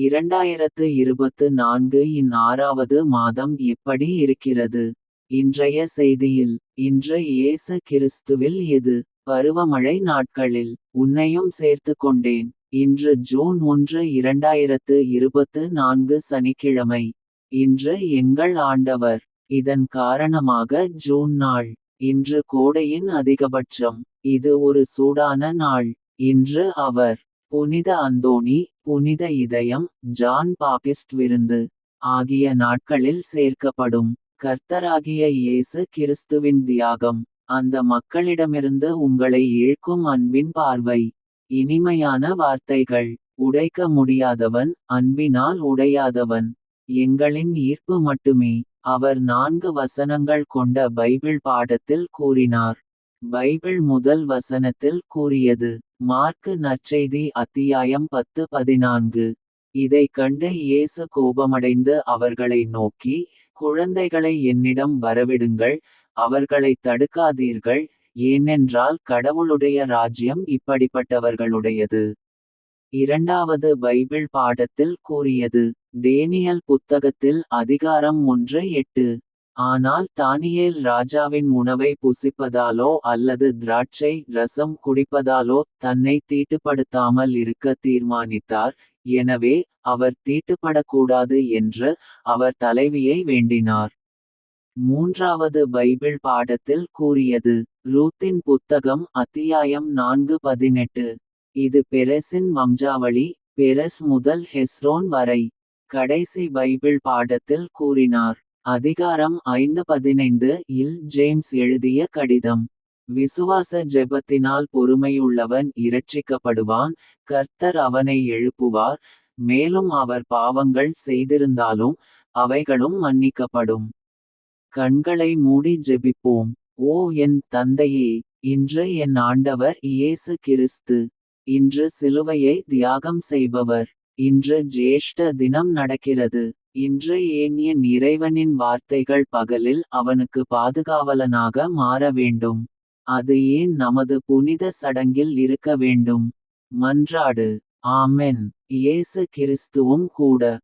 இரண்டாயிரத்து இருபத்து நான்கு இன் ஆறாவது மாதம் எப்படி இருக்கிறது. இன்றைய செய்தியில் இன்று இயேசு கிறிஸ்துவில் எது? பருவமழை நாட்களில் உன்னையும் சேர்த்து கொண்டேன் இன்று ஜூன் ஒன்று இரண்டாயிரத்து இருபத்து நான்கு சனிக்கிழமை. இன்று எங்கள் ஆண்டவர். இதன் காரணமாக ஜூன் நாள். இன்று கோடையின் அதிகபட்சம். இது ஒரு சூடான நாள். இன்று அவர். புனித அந்தோணி புனித இதயம் ஜான் பாபிஸ்ட் விருந்து ஆகிய நாட்களில் சேர்க்கப்படும். கர்த்தராகிய இயேசு கிறிஸ்துவின் தியாகம். அந்த மக்களிடமிருந்து உங்களை இழுக்கும் அன்பின் பார்வை. இனிமையான வார்த்தைகள். உடைக்க முடியாதவன் அன்பினால் உடையாதவன். எங்களின் ஈர்ப்பு மட்டுமே. அவர் நான்கு வசனங்கள் கொண்ட பைபிள் பாடத்தில் கூறினார். பைபிள் முதல் வசனத்தில் கூறியது மார்க்கு நற்செய்தி அத்தியாயம் பத்து பதினான்கு. இதை கண்டு இயேசு கோபமடைந்து அவர்களை நோக்கி குழந்தைகளை என்னிடம் வரவிடுங்கள் அவர்களை தடுக்காதீர்கள் ஏனென்றால் கடவுளுடைய ராஜ்யம் இப்படிப்பட்டவர்களுடையது. இரண்டாவது பைபிள் பாடத்தில் கூறியது டேனியல் புத்தகத்தில் அதிகாரம் ஒன்று எட்டு. ஆனால் தானியேல் ராஜாவின் உணவை புசிப்பதாலோ அல்லது திராட்சை ரசம் குடிப்பதாலோ தன்னை தீட்டுப்படுத்தாமல் இருக்க தீர்மானித்தார். எனவே அவர் தீட்டுப்படக்கூடாது என்று அவர் தலைவியை வேண்டினார். மூன்றாவது பைபிள் பாடத்தில் கூறியது ரூத்தின் புத்தகம் அத்தியாயம் நான்கு பதினெட்டு. இது பெரெஸின் வம்சாவளி பெரெஸ் முதல் ஹெஸ்ரோன் வரை. கடைசி பைபிள் பாடத்தில் கூறினார். அதிகாரம் ஐந்து பதினைந்து இல் ஜேம்ஸ் எழுதிய கடிதம். விசுவாச ஜெபத்தினால் பொறுமையுள்ளவன் இரட்சிக்கப்படுவான் கர்த்தர் அவனை எழுப்புவார் மேலும் அவர் பாவங்கள் செய்திருந்தாலும் அவைகளும் மன்னிக்கப்படும். கண்களை மூடி ஜெபிப்போம். ஓ என் தந்தையே இன்று என் ஆண்டவர் இயேசு கிறிஸ்து. இன்று சிலுவையை தியாகம் செய்பவர். இன்று ஜேஷ்ட தினம் நடக்கிறது. இன்று ஏன் இறைவனின் வார்த்தைகள் பகலில் அவனுக்கு பாதுகாவலனாக மாற வேண்டும். அது ஏன் நமது புனித சடங்கில் இருக்க வேண்டும்? மன்றாடு. ஆமென். இயேசு கிறிஸ்துவும் கூட.